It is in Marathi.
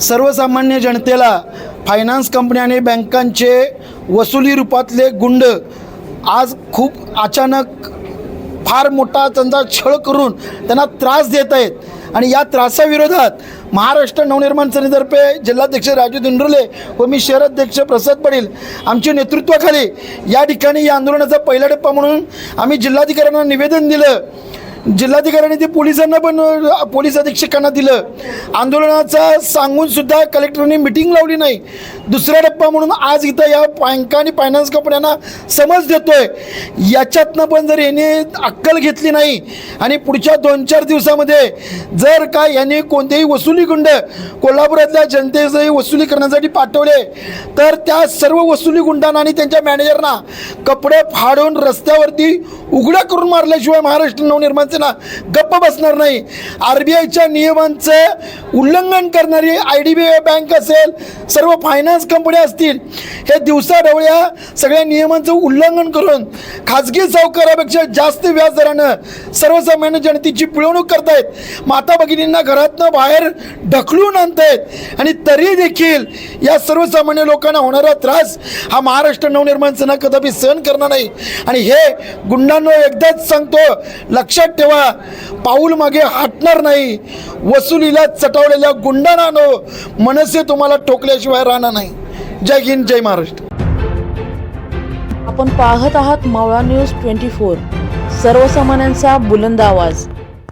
सर्वसामान्य जनतेला फायनान्स कंपन्या आणि बँकांचे वसुली रूपातले गुंड आज खूप अचानक फार मोठा त्यांचा छळ करून त्यांना त्रास देत आहेत. आणि या त्रासाविरोधात महाराष्ट्र नवनिर्माण सेनेतर्फे जिल्हाध्यक्ष राजू दिंडुले व मी शहराध्यक्ष प्रसाद पाटील आमच्या नेतृत्वाखाली या ठिकाणी या आंदोलनाचा पहिला टप्पा म्हणून आम्ही जिल्हाधिकाऱ्यांना निवेदन दिलं. जिल्हाधिकाऱ्यांनी ते पोलिसांना पण पोलीस अधीक्षकांना दिलं. आंदोलनाचा सांगून सुद्धा कलेक्टरांनी मिटिंग लावली नाही. दुसरा टप्पा म्हणून आज इथं या बँका आणि फायनान्स कंपन्यांना समज देतोय. याच्यातनं पण जर यांनी अक्कल घेतली नाही आणि पुढच्या दोन चार दिवसामध्ये जर का यांनी कोणतेही वसुली गुंड कोल्हापुरातल्या जनतेचंही वसुली करण्यासाठी पाठवले तर त्या सर्व वसुली गुंडांना आणि त्यांच्या मॅनेजरना कपडे फाडून रस्त्यावरती उघड्या करून मारल्याशिवाय महाराष्ट्र नवनिर्माण सेना गप्प बसणार नाही. आर बी आयच्या नियमांचं उल्लंघन करणारी I D B I bank असेल सर्व फायनान्स कंपन्या असतील हे दिवसाढवळ्या सगळ्या नियमांचं उल्लंघन करून खाजगी सावकारापेक्षा जास्त व्याजदरानं सर्वसामान्य जनतेची पिळवणूक करतायत. माता भगिनींना घरातनं बाहेर ढकलून आणतायत. आणि तरी देखील या सर्वसामान्य लोकांना होणारा त्रास हा महाराष्ट्र नवनिर्माण सेना कदापि सहन करणार नाही. आणि हे गुंडांना एकदाच सांगतो लक्षात ठेवा पाऊल मागे हटणार नाही. वसुलीला चटवलेल्या गुंडांनो मनसे तुम्हाला ठोकल्याशिवाय राहणार नाही. जय हिंद जय महाराष्ट्र. आपण पाहत आहात मावळा न्यूज ट्वेंटी फोर. सर्वसामान्यांचा बुलंद आवाज.